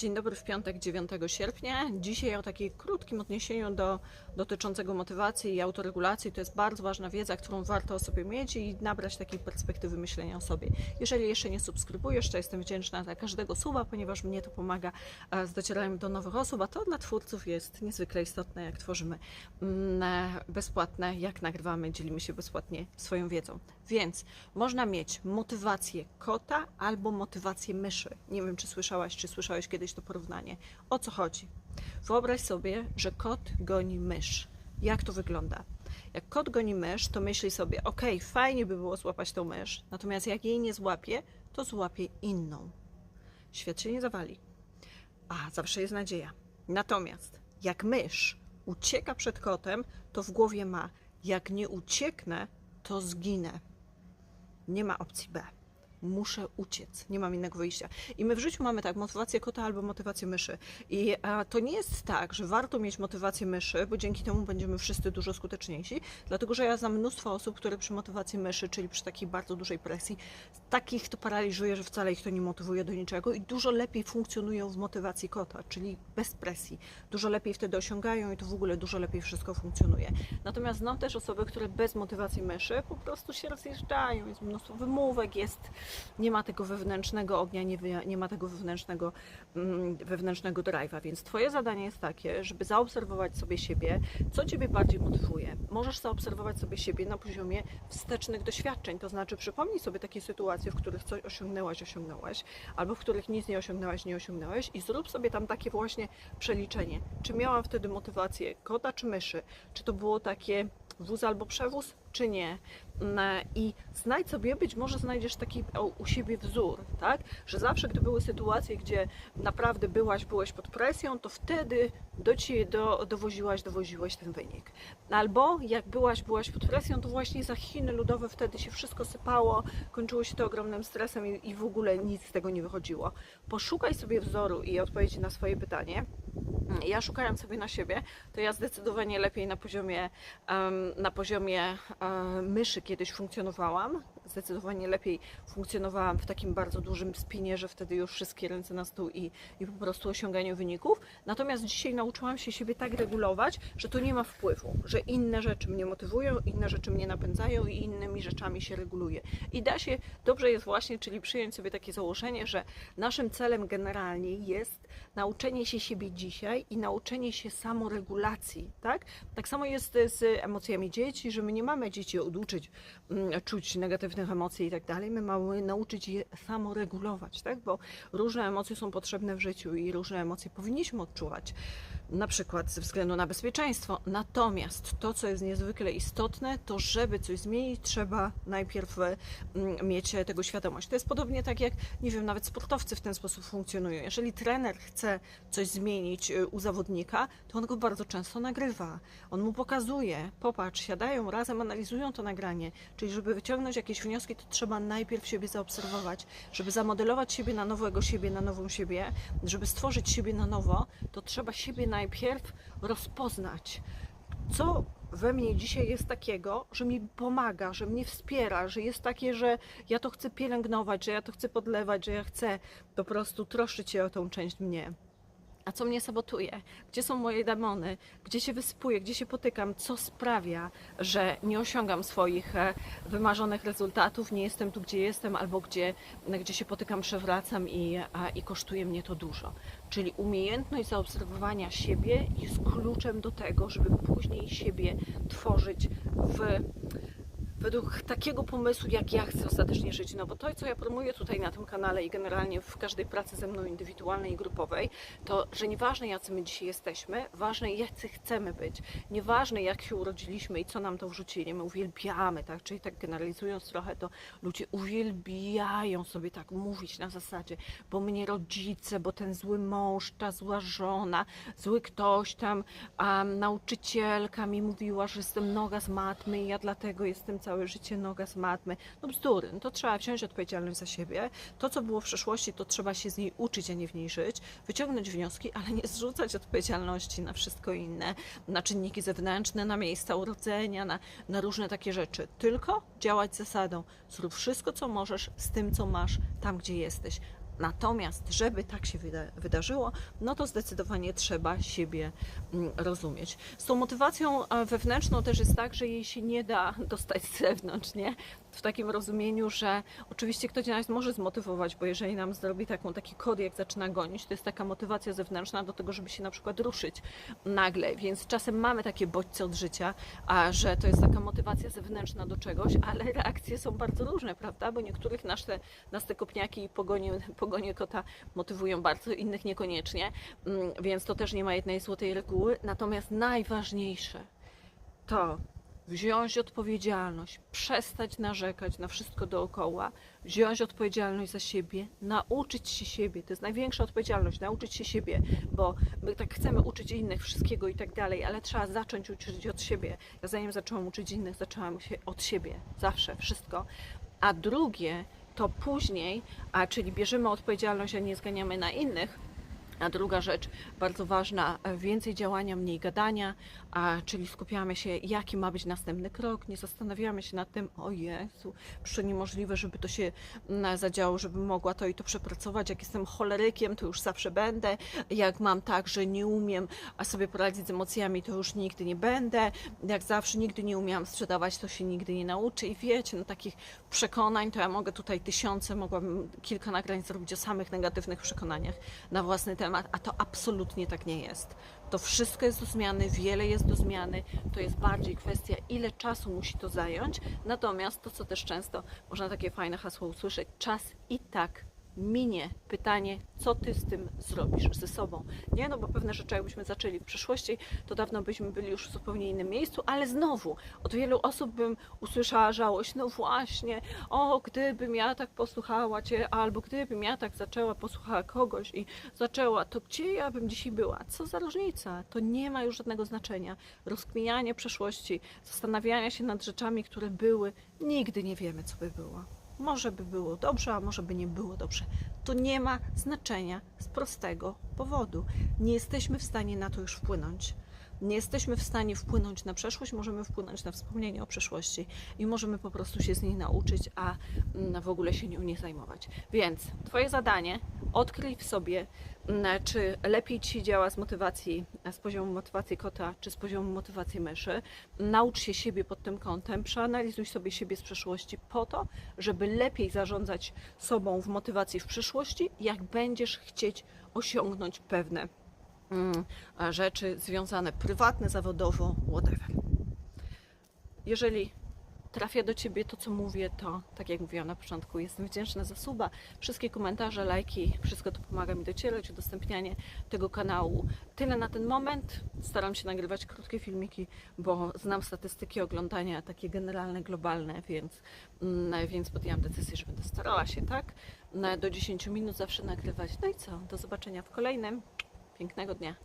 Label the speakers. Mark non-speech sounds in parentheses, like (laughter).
Speaker 1: Dzień dobry w piątek 9 sierpnia. Dzisiaj o takim krótkim odniesieniu do, dotyczącego motywacji i autoregulacji. To jest bardzo ważna wiedza, którą warto o sobie mieć i nabrać takiej perspektywy myślenia o sobie. Jeżeli jeszcze nie subskrybujesz, to jestem wdzięczna za każdego suba, ponieważ mnie to pomaga e, z docieraniem do nowych osób, a to dla twórców jest niezwykle istotne, jak tworzymy mm, e, bezpłatne, jak nagrywamy, dzielimy się bezpłatnie swoją wiedzą. Więc można mieć motywację kota albo motywację myszy. Nie wiem, czy słyszałaś, czy słyszałeś kiedyś to porównanie. O co chodzi? Wyobraź sobie, że kot goni mysz. Jak to wygląda? Jak kot goni mysz, to myśli sobie, ok, fajnie by było złapać tą mysz, natomiast jak jej nie złapie, to złapie inną. Świat się nie zawali. A, zawsze jest nadzieja. Natomiast jak mysz ucieka przed kotem, to w głowie ma, jak nie ucieknę, to zginę. Nie ma opcji B. Muszę uciec, nie mam innego wyjścia. I my w życiu mamy tak, motywację kota albo motywację myszy. I to nie jest tak, że warto mieć motywację myszy, bo dzięki temu będziemy wszyscy dużo skuteczniejsi. Dlatego, że ja znam mnóstwo osób, które przy motywacji myszy, czyli przy takiej bardzo dużej presji, takich to paraliżuje, że wcale ich to nie motywuje do niczego i dużo lepiej funkcjonują w motywacji kota, czyli bez presji. Dużo lepiej wtedy osiągają i to w ogóle dużo lepiej wszystko funkcjonuje. Natomiast znam też osoby, które bez motywacji myszy po prostu się rozjeżdżają, jest mnóstwo wymówek, jest, nie ma tego wewnętrznego ognia, nie, nie ma tego wewnętrznego, mm, wewnętrznego drive'a, więc Twoje zadanie jest takie, żeby zaobserwować sobie siebie, co Ciebie bardziej motywuje. Możesz zaobserwować sobie siebie na poziomie wstecznych doświadczeń, to znaczy przypomnij sobie takie sytuacje, w których coś osiągnęłaś, osiągnąłeś, albo w których nic nie osiągnęłaś, nie osiągnąłeś i zrób sobie tam takie właśnie przeliczenie. Czy miałam wtedy motywację kota czy myszy? Czy to było takie wóz albo przewóz, czy nie? Mm, I znajdź sobie, być może znajdziesz taki u siebie wzór, tak? Że zawsze, gdy były sytuacje, gdzie naprawdę byłaś, byłeś pod presją, to wtedy do ciebie do, dowoziłaś, dowoziłeś ten wynik. Albo jak byłaś, byłaś pod presją, to właśnie za Chiny ludowe wtedy się wszystko sypało, kończyło się to ogromnym stresem i, i w ogóle nic z tego nie wychodziło. Poszukaj sobie wzoru i odpowiedzi na swoje pytanie. Ja szukając sobie na siebie, to ja zdecydowanie lepiej na poziomie, na poziomie myszy kiedyś funkcjonowałam. Zdecydowanie lepiej funkcjonowałam w takim bardzo dużym spinie, że wtedy już wszystkie ręce na stół i, i po prostu osiąganiu wyników. Natomiast dzisiaj nauczyłam się siebie tak regulować, że to nie ma wpływu, że inne rzeczy mnie motywują, inne rzeczy mnie napędzają i innymi rzeczami się reguluje. I da się, dobrze jest właśnie, czyli przyjąć sobie takie założenie, że naszym celem generalnie jest nauczenie się siebie dzisiaj i nauczenie się samoregulacji, tak? Tak samo jest z emocjami dzieci, że my nie mamy dzieci oduczyć mm, czuć negatywnych emocji i tak dalej, my mamy nauczyć je samoregulować, tak? Bo różne emocje są potrzebne w życiu i różne emocje powinniśmy odczuwać, na przykład ze względu na bezpieczeństwo. Natomiast to, co jest niezwykle istotne, to żeby coś zmienić, trzeba najpierw mm, mieć tego świadomość. To jest podobnie tak jak, nie wiem, nawet sportowcy w ten sposób funkcjonują. Jeżeli trener chce coś zmienić y, u zawodnika, to on go bardzo często nagrywa. On mu pokazuje, popatrz, siadają razem, analizują to nagranie. Czyli żeby wyciągnąć jakieś wnioski, to trzeba najpierw siebie zaobserwować. Żeby zamodelować siebie na nowego siebie, na nową siebie, żeby stworzyć siebie na nowo, to trzeba siebie najpierw rozpoznać. Co we mnie dzisiaj jest takiego, że mi pomaga, że mnie wspiera, że jest takie, że ja to chcę pielęgnować, że ja to chcę podlewać, że ja chcę po prostu troszczyć się o tą część mnie. A co mnie sabotuje? Gdzie są moje demony? Gdzie się wysypuję? Gdzie się potykam? Co sprawia, że nie osiągam swoich e, wymarzonych rezultatów, nie jestem tu, gdzie jestem, albo gdzie, gdzie się potykam, przewracam i, i kosztuje mnie to dużo. Czyli umiejętność zaobserwowania siebie jest kluczem do tego, żeby później siebie tworzyć w według takiego pomysłu, jak ja chcę ostatecznie żyć. No bo to, co ja promuję tutaj na tym kanale i generalnie w każdej pracy ze mną indywidualnej i grupowej, to, że nieważne jacy my dzisiaj jesteśmy, ważne jacy chcemy być. Nieważne jak się urodziliśmy i co nam to wrzucili. My uwielbiamy, tak? Czyli tak generalizując trochę, to ludzie uwielbiają sobie tak mówić na zasadzie, bo mnie rodzice, bo ten zły mąż, ta zła żona, zły ktoś tam, a nauczycielka mi mówiła, że jestem noga z matmy i ja dlatego jestem całe życie noga z matmy. No bzdury, no to trzeba wziąć odpowiedzialność za siebie. To, co było w przeszłości, to trzeba się z niej uczyć, a nie w niej żyć, wyciągnąć wnioski, ale nie zrzucać odpowiedzialności na wszystko inne, na czynniki zewnętrzne, na miejsca urodzenia, na, na różne takie rzeczy. Tylko działać zasadą. Zrób wszystko, co możesz z tym, co masz, tam, gdzie jesteś. Natomiast, żeby tak się wyda- wydarzyło, no to zdecydowanie trzeba siebie mm, rozumieć. Z tą motywacją e, wewnętrzną też jest tak, że jej się nie da (laughs) dostać z zewnątrz, nie? W takim rozumieniu, że oczywiście ktoś nas może zmotywować, bo jeżeli nam zrobi taką, taki kod, jak zaczyna gonić, to jest taka motywacja zewnętrzna do tego, żeby się na przykład ruszyć nagle, więc czasem mamy takie bodźce od życia, a że to jest taka motywacja zewnętrzna do czegoś, ale reakcje są bardzo różne, prawda? Bo niektórych nas te, nas te kopniaki i pogonie, pogonie kota motywują bardzo, innych niekoniecznie, Mm, więc to też nie ma jednej złotej reguły. Natomiast najważniejsze to wziąć odpowiedzialność, przestać narzekać na wszystko dookoła, wziąć odpowiedzialność za siebie, nauczyć się siebie. To jest największa odpowiedzialność, nauczyć się siebie, bo my tak chcemy uczyć innych wszystkiego i tak dalej, ale trzeba zacząć uczyć od siebie. Ja zanim zaczęłam uczyć innych, zaczęłam się od siebie, zawsze, wszystko. A drugie, to później, a czyli bierzemy odpowiedzialność, a nie zganiamy na innych, a druga rzecz, bardzo ważna, więcej działania, mniej gadania, a, czyli skupiamy się, jaki ma być następny krok, nie zastanawiamy się nad tym, o Jezu, przecież niemożliwe, żeby to się mm, zadziało, żebym mogła to i to przepracować, jak jestem cholerykiem, to już zawsze będę, jak mam tak, że nie umiem sobie poradzić z emocjami, to już nigdy nie będę, jak zawsze nigdy nie umiałam sprzedawać, to się nigdy nie nauczę. I wiecie, no takich przekonań, to ja mogę tutaj tysiące, mogłabym kilka nagrań zrobić o samych negatywnych przekonaniach na własny temat, a to absolutnie tak nie jest. To wszystko jest do zmiany, wiele jest do zmiany. To jest bardziej kwestia, ile czasu musi to zająć. Natomiast to, co też często można takie fajne hasło usłyszeć, czas i tak minie. Pytanie, co ty z tym zrobisz ze sobą? Nie, no bo pewne rzeczy, jakbyśmy zaczęli w przyszłości, to dawno byśmy byli już w zupełnie innym miejscu, ale znowu od wielu osób bym usłyszała żałość, no właśnie, o, gdybym ja tak posłuchała cię, albo gdybym ja tak zaczęła, posłuchała kogoś i zaczęła, to gdzie ja bym dzisiaj była? Co za różnica? To nie ma już żadnego znaczenia. Rozkminianie przeszłości, zastanawiania się nad rzeczami, które były, nigdy nie wiemy, co by było. Może by było dobrze, a może by nie było dobrze. To nie ma znaczenia z prostego powodu. Nie jesteśmy w stanie na to już wpłynąć. Nie jesteśmy w stanie wpłynąć na przeszłość, możemy wpłynąć na wspomnienie o przeszłości i możemy po prostu się z niej nauczyć, a mm, w ogóle się nią nie zajmować. Więc Twoje zadanie, odkryj w sobie, mm, czy lepiej Ci działa z motywacji, z poziomu motywacji kota, czy z poziomu motywacji myszy. Naucz się siebie pod tym kątem, przeanalizuj sobie siebie z przeszłości po to, żeby lepiej zarządzać sobą w motywacji w przyszłości, jak będziesz chcieć osiągnąć pewne rzeczy związane prywatne, zawodowo, whatever. Jeżeli trafia do Ciebie to, co mówię, to tak jak mówiłam na początku, jestem wdzięczna za suba, wszystkie komentarze, lajki, wszystko to pomaga mi docierać, udostępnianie tego kanału. Tyle na ten moment. Staram się nagrywać krótkie filmiki, bo znam statystyki oglądania takie generalne, globalne, więc, mm, więc podjęłam decyzję, że będę starała się, tak? Do 10 minut zawsze nagrywać. No i co? Do zobaczenia w kolejnym. Pięknego dnia.